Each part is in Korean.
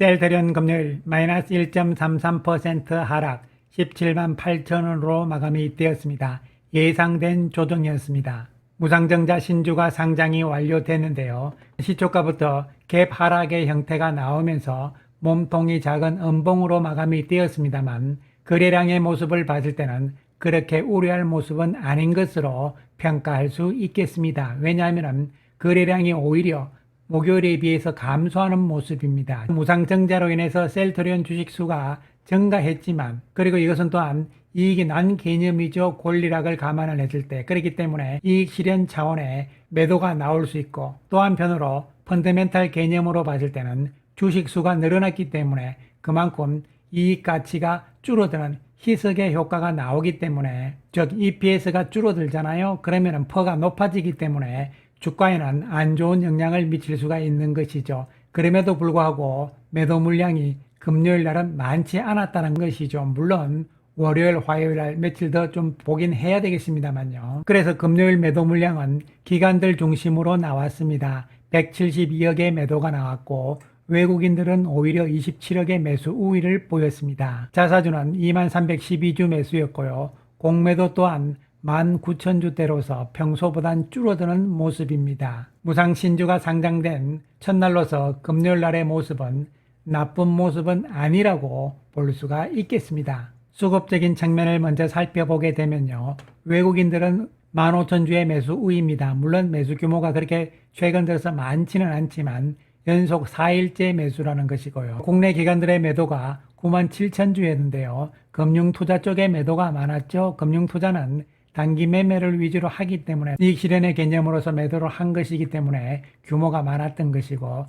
셀트리온 금요일 마이너스 1.33% 하락 17만 8천원으로 마감이 되었습니다. 예상된 조정이었습니다. 무상증자 신주가 상장이 완료됐는데요. 시초가부터 갭 하락의 형태가 나오면서 몸통이 작은 음봉으로 마감이 되었습니다만 거래량의 모습을 봤을 때는 그렇게 우려할 모습은 아닌 것으로 평가할 수 있겠습니다. 왜냐하면 거래량이 오히려 목요일에 비해서 감소하는 모습입니다. 무상증자로 인해서 셀트리온 주식수가 증가했지만 그리고 이것은 또한 이익이 난 개념이죠. 권리락을 감안을 했을 때 그렇기 때문에 이익 실현 차원의 매도가 나올 수 있고 또 한편으로 펀더멘탈 개념으로 봤을 때는 주식수가 늘어났기 때문에 그만큼 이익 가치가 줄어드는 희석의 효과가 나오기 때문에 즉 EPS가 줄어들잖아요. 그러면은 퍼가 높아지기 때문에 주가에는 안 좋은 영향을 미칠 수가 있는 것이죠. 그럼에도 불구하고 매도 물량이 금요일 날은 많지 않았다는 것이죠. 물론 월요일, 화요일 날 며칠 더 좀 보긴 해야 되겠습니다만요. 그래서 금요일 매도 물량은 기관들 중심으로 나왔습니다. 172억의 매도가 나왔고 외국인들은 오히려 27억의 매수 우위를 보였습니다. 자사주는 2312주 매수였고요. 공매도 또한 19,000주대로서 평소보단 줄어드는 모습입니다. 무상신주가 상장된 첫날로서 금요일 날의 모습은 나쁜 모습은 아니라고 볼 수가 있겠습니다. 수급적인 측면을 먼저 살펴보게 되면요. 외국인들은 15,000주의 매수 우위입니다. 물론 매수 규모가 그렇게 최근 들어서 많지는 않지만 연속 4일째 매수라는 것이고요. 국내 기관들의 매도가 97,000주였는데요. 금융투자 쪽에 매도가 많았죠. 금융투자는 단기 매매를 위주로 하기 때문에 이익 실현의 개념으로서 매도를 한 것이기 때문에 규모가 많았던 것이고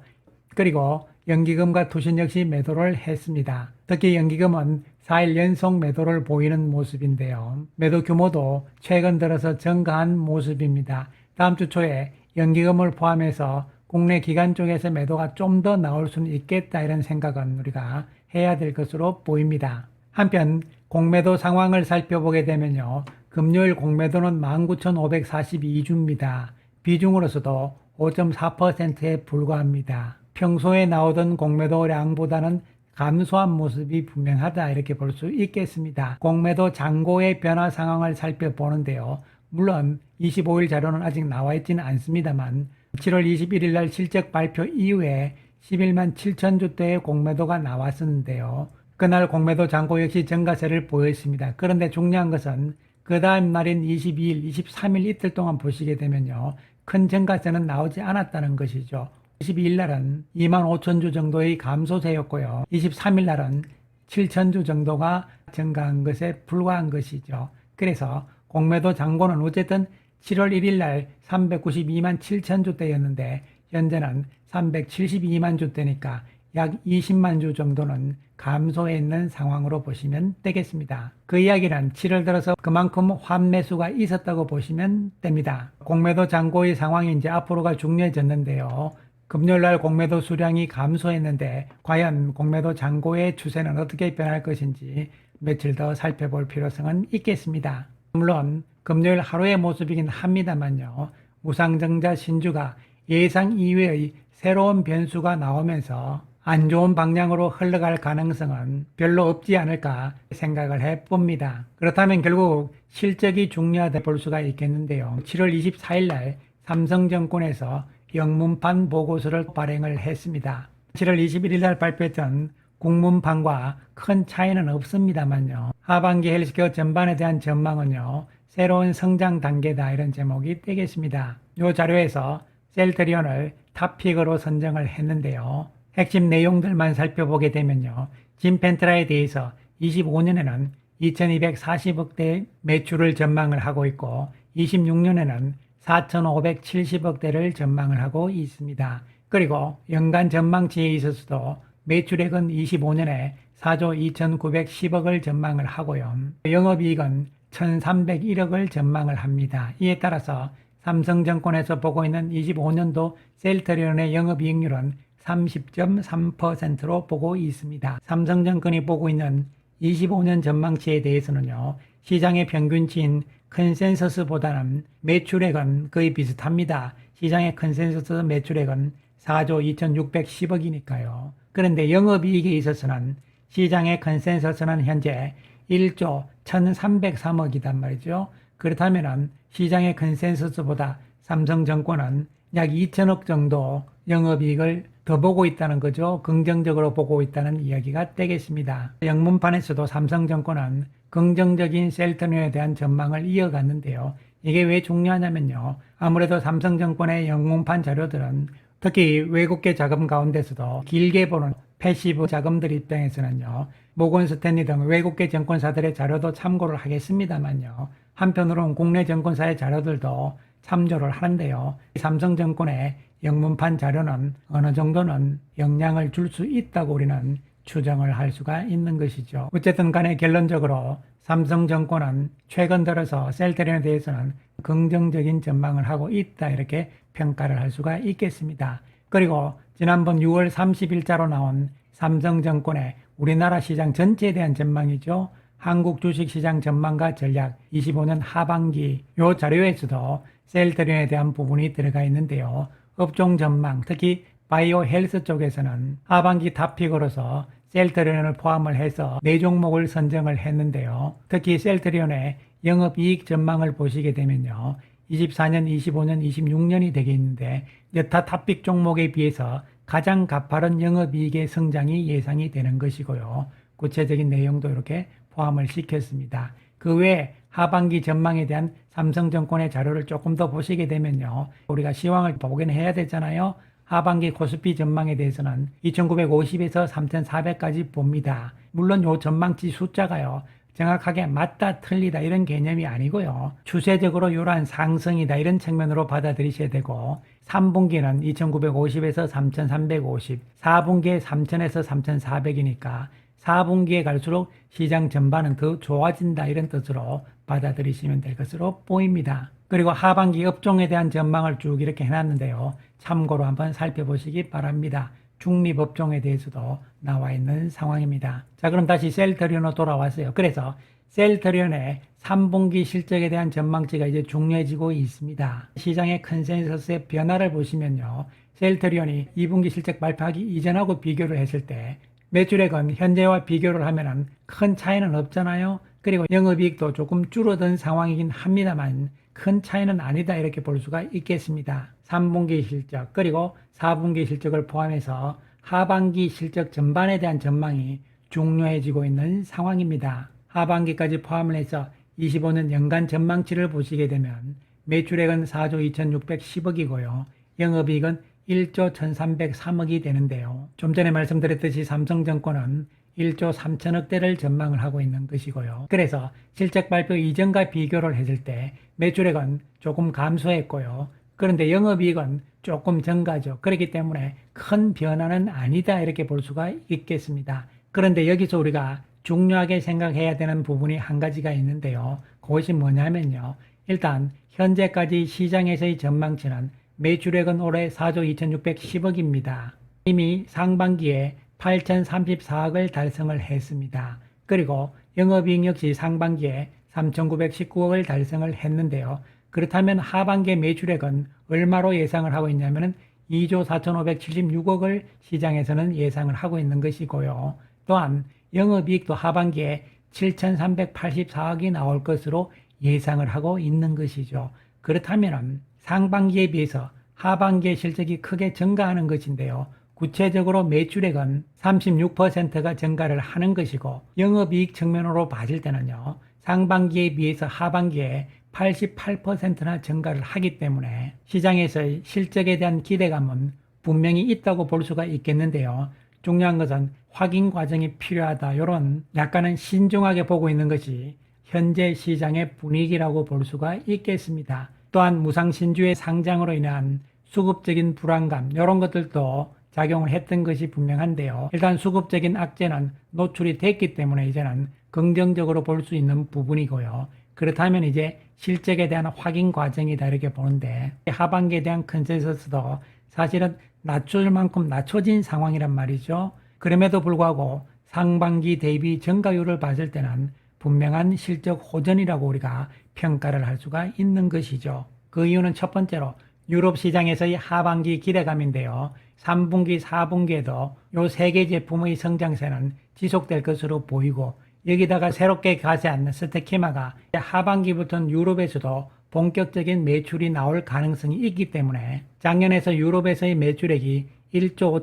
그리고 연기금과 투신 역시 매도를 했습니다. 특히 연기금은 4일 연속 매도를 보이는 모습인데요. 매도 규모도 최근 들어서 증가한 모습입니다. 다음 주 초에 연기금을 포함해서 국내 기관 쪽에서 매도가 좀 더 나올 수는 있겠다 이런 생각은 우리가 해야 될 것으로 보입니다. 한편 공매도 상황을 살펴보게 되면요. 금요일 공매도는 19,542주입니다. 비중으로서도 5.4%에 불과합니다. 평소에 나오던 공매도량보다는 감소한 모습이 분명하다 이렇게 볼 수 있겠습니다. 공매도 잔고의 변화 상황을 살펴보는데요. 물론 25일 자료는 아직 나와 있지는 않습니다만 7월 21일 날 실적 발표 이후에 11만 7천 주대의 공매도가 나왔었는데요. 그날 공매도 잔고 역시 증가세를 보였습니다. 그런데 중요한 것은 그 다음 날인 22일, 23일 이틀 동안 보시게 되면요. 큰 증가세는 나오지 않았다는 것이죠. 22일 날은 2만 5천 주 정도의 감소세였고요. 23일 날은 7천 주 정도가 증가한 것에 불과한 것이죠. 그래서 공매도 잔고는 어쨌든 7월 1일 날 392만 7천 주대였는데 현재는 372만 주대니까 약 20만 주 정도는 감소해 있는 상황으로 보시면 되겠습니다. 그 이야기는 7월 들어서 그만큼 환매수가 있었다고 보시면 됩니다. 공매도 잔고의 상황이 이제 앞으로가 중요해졌는데요. 금요일 날 공매도 수량이 감소했는데 과연 공매도 잔고의 추세는 어떻게 변할 것인지 며칠 더 살펴볼 필요성은 있겠습니다. 물론 금요일 하루의 모습이긴 합니다만요. 무상증자 신주가 예상 이외의 새로운 변수가 나오면서 안 좋은 방향으로 흘러갈 가능성은 별로 없지 않을까 생각을 해 봅니다. 그렇다면 결국 실적이 중요하다 볼 수가 있겠는데요. 7월 24일 날 삼성증권에서 영문판 보고서를 발행을 했습니다. 7월 21일 날 발표했던 국문판과 큰 차이는 없습니다만요. 하반기 헬스케어 전반에 대한 전망은요. 새로운 성장 단계다 이런 제목이 되겠습니다. 이 자료에서 셀트리온을 탑픽으로 선정을 했는데요. 핵심 내용들만 살펴보게 되면요. 진펜트라에 대해서 25년에는 2240억대 매출을 전망을 하고 있고 26년에는 4,570억대를 전망을 하고 있습니다. 그리고 연간 전망치에 있어서도 매출액은 25년에 4조 2,910억을 전망을 하고요. 영업이익은 1,301억을 전망을 합니다. 이에 따라서 삼성증권에서 보고 있는 25년도 셀트리온의 영업이익률은 30.3%로 보고 있습니다. 삼성증권이 보고 있는 25년 전망치에 대해서는요. 시장의 평균치인 컨센서스보다는 매출액은 거의 비슷합니다. 시장의 컨센서스 매출액은 4조 2,610억이니까요. 그런데 영업이익에 있어서는 시장의 컨센서스는 현재 1조 1,303억이단 말이죠. 그렇다면은 시장의 컨센서스보다 삼성증권은 약 2천억 정도 영업이익을 더 보고 있다는 거죠. 긍정적으로 보고 있다는 이야기가 되겠습니다. 영문판에서도 삼성증권은 긍정적인 셀트리온에 대한 전망을 이어갔는데요. 이게 왜 중요하냐면요. 아무래도 삼성증권의 영문판 자료들은 특히 외국계 자금 가운데서도 길게 보는 패시브 자금들 입장에서는요. 모건 스탠리 등 외국계 증권사들의 자료도 참고를 하겠습니다만요. 한편으로는 국내 증권사의 자료들도 참조를 하는데요. 삼성증권의 영문판 자료는 어느 정도는 영향을 줄 수 있다고 우리는 추정을 할 수가 있는 것이죠. 어쨌든 간에 결론적으로 삼성증권은 최근 들어서 셀트리온에 대해서는 긍정적인 전망을 하고 있다 이렇게 평가를 할 수가 있겠습니다. 그리고 지난번 6월 30일자로 나온 삼성증권의 우리나라 시장 전체에 대한 전망이죠. 한국 주식시장 전망과 전략 25년 하반기 요 자료에서도 셀트리온에 대한 부분이 들어가 있는데요. 업종 전망, 특히 바이오 헬스 쪽에서는 하반기 탑픽으로서 셀트리온을 포함을 해서 네 종목을 선정을 했는데요. 특히 셀트리온의 영업이익 전망을 보시게 되면요. 24년, 25년, 26년이 되겠는데 여타 탑픽 종목에 비해서 가장 가파른 영업이익의 성장이 예상이 되는 것이고요. 구체적인 내용도 이렇게 포함을 시켰습니다. 그 외에 하반기 전망에 대한 삼성증권의 자료를 조금 더 보시게 되면요. 우리가 시황을 보긴 해야 되잖아요. 하반기 코스피 전망에 대해서는 2950에서 3400까지 봅니다. 물론 요 전망치 숫자가요. 정확하게 맞다 틀리다 이런 개념이 아니고요. 추세적으로 이러한 상승이다 이런 측면으로 받아들이셔야 되고 3분기는 2950에서 3350, 4분기에 3000에서 3400이니까 4분기에 갈수록 시장 전반은 더 좋아진다 이런 뜻으로 받아들이시면 될 것으로 보입니다. 그리고 하반기 업종에 대한 전망을 쭉 이렇게 해놨는데요. 참고로 한번 살펴보시기 바랍니다. 중립업종에 대해서도 나와 있는 상황입니다. 자, 그럼 다시 셀트리온으로 돌아왔어요. 그래서 셀트리온의 3분기 실적에 대한 전망치가 이제 중요해지고 있습니다. 시장의 컨센서스의 변화를 보시면요. 셀트리온이 2분기 실적 발표하기 이전하고 비교를 했을 때 매출액은 현재와 비교를 하면 큰 차이는 없잖아요. 그리고 영업이익도 조금 줄어든 상황이긴 합니다만 큰 차이는 아니다 이렇게 볼 수가 있겠습니다. 3분기 실적 그리고 4분기 실적을 포함해서 하반기 실적 전반에 대한 전망이 중요해지고 있는 상황입니다. 하반기까지 포함을 해서 25년 연간 전망치를 보시게 되면 매출액은 4조 2610억이고요. 영업이익은 1조 1303억이 되는데요. 좀 전에 말씀드렸듯이 삼성증권은 1조 3천억대를 전망을 하고 있는 것이고요. 그래서 실적 발표 이전과 비교를 했을 때 매출액은 조금 감소했고요. 그런데 영업이익은 조금 증가죠. 그렇기 때문에 큰 변화는 아니다 이렇게 볼 수가 있겠습니다. 그런데 여기서 우리가 중요하게 생각해야 되는 부분이 한 가지가 있는데요. 그것이 뭐냐면요. 일단 현재까지 시장에서의 전망치는 매출액은 올해 4조 2610억입니다. 이미 상반기에 8034억을 달성을 했습니다. 그리고 영업이익 역시 상반기에 3919억을 달성을 했는데요. 그렇다면 하반기 매출액은 얼마로 예상을 하고 있냐면 2조 4576억을 시장에서는 예상을 하고 있는 것이고요. 또한 영업이익도 하반기에 7384억이 나올 것으로 예상을 하고 있는 것이죠. 그렇다면 상반기에 비해서 하반기의 실적이 크게 증가하는 것인데요. 구체적으로 매출액은 36%가 증가를 하는 것이고 영업이익 측면으로 봤을 때는요. 상반기에 비해서 하반기에 88%나 증가를 하기 때문에 시장에서의 실적에 대한 기대감은 분명히 있다고 볼 수가 있겠는데요. 중요한 것은 확인 과정이 필요하다. 이런 약간은 신중하게 보고 있는 것이 현재 시장의 분위기라고 볼 수가 있겠습니다. 또한 무상신주의 상장으로 인한 수급적인 불안감 이런 것들도 작용을 했던 것이 분명한데요. 일단 수급적인 악재는 노출이 됐기 때문에 이제는 긍정적으로 볼 수 있는 부분이고요. 그렇다면 이제 실적에 대한 확인 과정이다 이렇게 보는데 하반기에 대한 컨센서스도 사실은 낮춰질 만큼 낮춰진 상황이란 말이죠. 그럼에도 불구하고 상반기 대비 증가율을 봤을 때는 분명한 실적 호전이라고 우리가 평가를 할 수가 있는 것이죠. 그 이유는 첫 번째로 유럽 시장에서의 하반기 기대감인데요. 3분기, 4분기에도 요 세 개 제품의 성장세는 지속될 것으로 보이고 여기다가 새롭게 가지 않는 스테키마가 하반기부터는 유럽에서도 본격적인 매출이 나올 가능성이 있기 때문에 작년에서 유럽에서의 매출액이 1조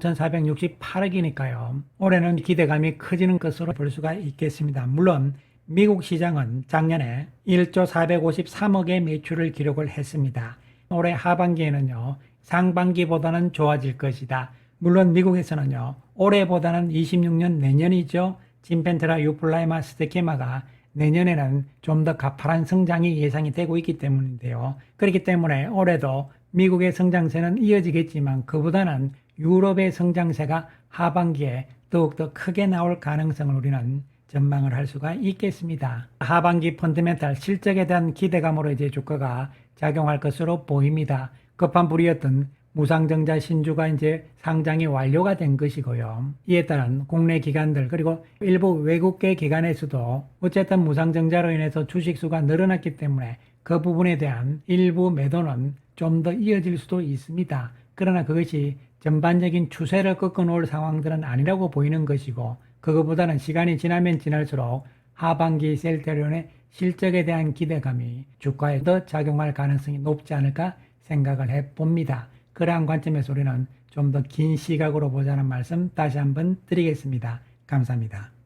5,468억이니까요. 올해는 기대감이 커지는 것으로 볼 수가 있겠습니다. 물론 미국 시장은 작년에 1조 453억의 매출을 기록을 했습니다. 올해 하반기에는요, 상반기보다는 좋아질 것이다. 물론 미국에서는요, 올해보다는 26년 내년이죠. 진펜트라 유플라이마 스테키마가 내년에는 좀 더 가파른 성장이 예상이 되고 있기 때문인데요. 그렇기 때문에 올해도 미국의 성장세는 이어지겠지만 그보다는 유럽의 성장세가 하반기에 더욱더 크게 나올 가능성을 우리는 전망을 할 수가 있겠습니다. 하반기 펀드멘탈 실적에 대한 기대감으로 이제 주가가 작용할 것으로 보입니다. 급한 불이었던 무상증자 신주가 이제 상장이 완료가 된 것이고요. 이에 따른 국내 기관들 그리고 일부 외국계 기관에서도 어쨌든 무상증자로 인해서 주식수가 늘어났기 때문에 그 부분에 대한 일부 매도는 좀 더 이어질 수도 있습니다. 그러나 그것이 전반적인 추세를 꺾어놓을 상황들은 아니라고 보이는 것이고 그것보다는 시간이 지나면 지날수록 하반기 셀테리온의 실적에 대한 기대감이 주가에 더 작용할 가능성이 높지 않을까 생각을 해 봅니다. 그러한 관점에서 우리는 좀 더 긴 시각으로 보자는 말씀 다시 한번 드리겠습니다. 감사합니다.